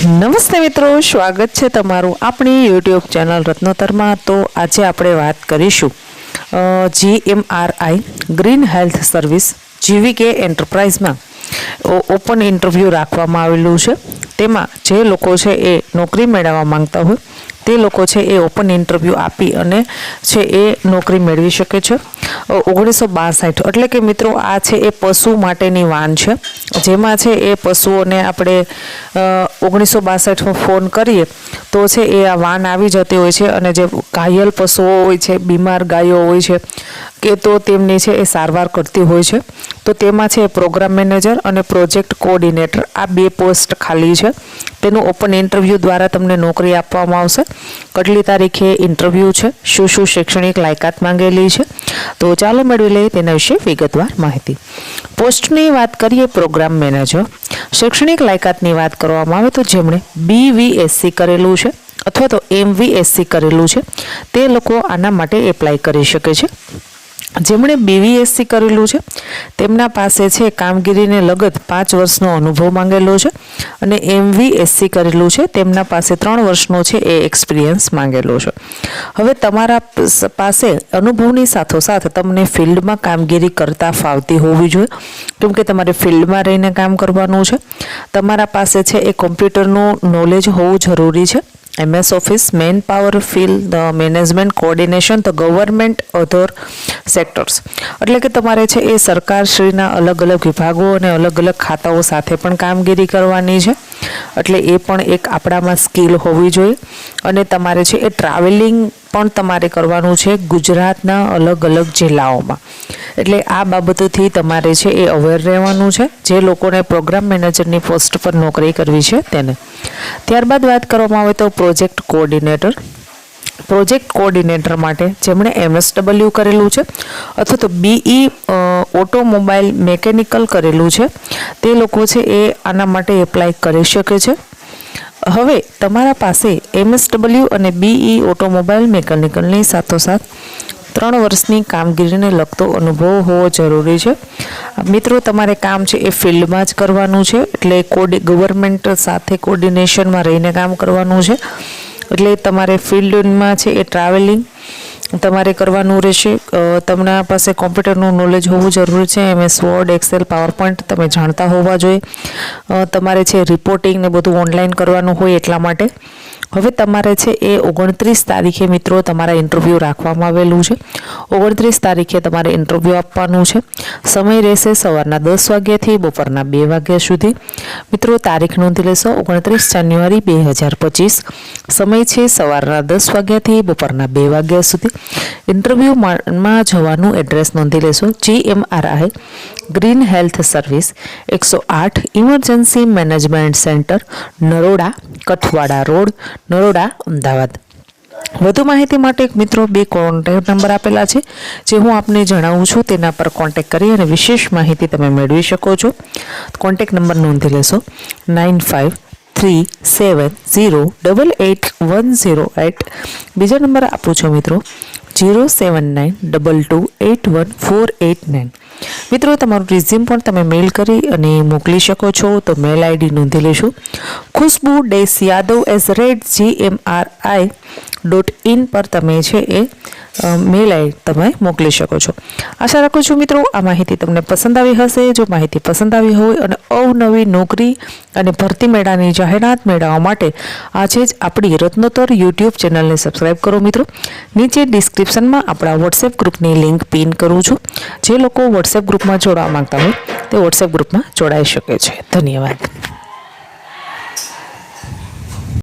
નમસ્તે મિત્રો, સ્વાગત છે તમારું આપણી યુટ્યુબ ચેનલ રત્નોતરમાં. તો આજે આપણે વાત કરીશું G M R I green health service GVK એન્ટરપ્રાઇઝમાં open interview રાખવામાં આવેલું છે. તેમાં જે લોકો છે એ નોકરી મેળવવા માંગતા હોય તે લોકો છે એ ઓપન ઇન્ટરવ્યૂ આપી અને છે એ નોકરી મેળવી શકે છે. ઓગણીસો બાસઠ. એટલે કે મિત્રો આ છે એ પશુ માટેની વાન છે. જેમાં છે એ પશુઓને આપણે ઓગણીસો બાસઠમાં ફોન કરીએ તો છે એ આ વાન આવી જતી હોય છે અને જે ઘાયલ પશુઓ હોય છે, બીમાર ગાયો હોય છે કે તો તેમની છે એ સારવાર કરતી હોય છે. તો તેમાં છે પ્રોગ્રામ મેનેજર અને પ્રોજેક્ટ કોઓર્ડિનેટર આ બે પોસ્ટ ખાલી છે. તેનું ઓપન ઇન્ટરવ્યૂ દ્વારા તમને નોકરી આપવામાં આવશે. કેટલી તારીખે ઇન્ટરવ્યૂ છે? શું શું શૈક્ષણિક લાયકાત માંગેલી છે? તો ચાલો મેળવી લઈએ તેના વિશે વિગતવાર માહિતી. પોસ્ટની વાત કરીએ પ્રોગ્રામ મેનેજર. શૈક્ષણિક લાયકાતની વાત કરવામાં આવે તો જેમણે બીવીએસસી કરેલું છે અથવા તો એમવીએસસી કરેલું છે. તે લોકો આના માટે એપ્લાય કરી શકે છે. જેમણે બીવીએસસી કરેલું છે, તેમના પાસે છે કામગીરીને લગત પાંચ વર્ષનો અનુભવ માંગેલો છે અને એમવીએસસી કરેલું છે, તેમના પાસે ત્રણ વર્ષનો છે એ એક્સપિરિયન્સ માંગેલો છે. હવે તમારા પાસે અનુભવની સાથોસાથ તમને ફિલ્ડમાં કામગીરી કરતા ફાવતી હોવી જોઈએ, કેમ કે તમારે ફિલ્ડમાં રહીને કામ કરવાનું છે. તમારા પાસે છે એ કોમ્પ્યુટરનું નોલેજ હોવું જરૂરી છે. MS office man power field management coordination the government other sectors એટલે કે તમારે છે એ સરકારશ્રીના અલગ અલગ વિભાગો અને અલગ અલગ ખાતાઓ સાથે પણ કામગીરી કરવાની છે. એટલે એ પણ એક આપણામાં સ્કિલ હોવી જોઈએ. અને તમારે છે એ ટ્રાવેલિંગ પણ તમારે કરવાનું છે ગુજરાતના અલગ અલગ જિલ્લાઓમાં. એટલે આ બાબતોથી તમારે છે એ અવેર રહેવાનું છે. જે લોકોને પ્રોગ્રામ મેનેજરની પોસ્ટ પર નોકરી કરવી છે તેને. ત્યારબાદ વાત કરવામાં આવે તો પ્રોજેક્ટ કોઓર્ડિનેટર પ્રોજેક્ટ કોઓર્ડિનેટર માટે જેમણે એમએસડબલ્યુ કરેલું છે અથવા તો બીઈ ઓટોમોબાઈલ મેકેનિકલ કરેલું છે, તે લોકો છે એ આના માટે એપ્લાય કરી શકે છે. હવે તમારા પાસે એમએસડબલ્યુ અને બીઈ ઓટોમોબાઈલ મેકેનિકલની સાથોસાથ ત્રણ વર્ષની કામગીરીને લગતો અનુભવ હોવો જરૂરી છે. મિત્રો, તમારે કામ છે એ ફિલ્ડમાં જ કરવાનું છે, એટલે કોડી ગવર્મેન્ટ સાથે કોર્ડિનેશનમાં રહીને કામ કરવાનું છે. એટલે તમારે ફિલ્ડમાં છે એ ટ્રાવેલિંગ તમારે કરવાનું રહેશે. તમારા પાસે કોમ્પ્યુટરનું નોલેજ હોવું જરૂરી છે. એમએસ વર્ડ એક્સેલ પાવરપોઈન્ટ તમે જાણતા હોવા જોઈએ. તમારે છે રિપોર્ટિંગ ને બધું ઓનલાઈન કરવાનું હોય એટલા માટે. હવે તમારે છે એ ઓગણત્રીસ તારીખે મિત્રો તમારા ઇન્ટરવ્યૂ રાખવામાં આવેલું છે. ઓગણત્રીસ તારીખે તમારે ઇન્ટરવ્યૂ આપવાનું છે. સમય રહેશે સવારના દસ વાગ્યાથી બપોરના બે વાગ્યા સુધી. મિત્રો, તારીખ નોંધી લેશો. ઓગણત્રીસ જાન્યુઆરી બે હજાર પચીસ. સમય છે સવારના દસ વાગ્યાથી બપોરના બે વાગ્યા સુધી. ઇન્ટરવ્યૂમાં જવાનું એડ્રેસ નોંધી લેશો. G M green health service એકસો આઠ emergency management centre Naroda, Kathwada road, Naroda, Ahmedabad. વધુ માહિતી માટે એક મિત્રો, બે કોન્ટેક્ટ નંબર આપેલા છે. જે હું આપને જણાવું છું, તેના પર કોન્ટેક્ટ કરી અને વિશેષ માહિતી તમે મેળવી શકો છો. કોન્ટેક્ટ નંબર નોંધી લેશો. Nine five three seven zero double eight one zero eight બીજા નંબર આપું છું મિત્રો zero seven nine double two eight one four eight nine મિત્રો, તમારું રિઝ્યુમ પણ તમે મેલ કરી અને મોકલી શકો છો, તો મેલ આઈડી નોંધી લેશું. Khushbu days Yadav at rate G M dot in પર તમે છે એ મેલ આઈ તમે મોકલી શકો છો. આશા રાખું છું મિત્રો, આ માહિતી તમને પસંદ આવી હશે. જો માહિતી પસંદ આવી હોય અને અવનવી નોકરી અને ભરતી મેળાની જાહેરાત મેળવવા માટે આજે જ આપણી રત્નોત્તર યુટ્યુબ ચેનલને સબસ્ક્રાઇબ કરો મિત્રો. નીચે ડિસ્ક્રિપ્શનમાં આપણા વોટ્સએપ ગ્રુપની લિંક પિન કરું છું. જે લોકો વોટ્સએપ ગ્રુપમાં જોડાવા માંગતા હોય, તે વોટ્સએપ ગ્રુપમાં જોડાઈ શકે છે. ધન્યવાદ.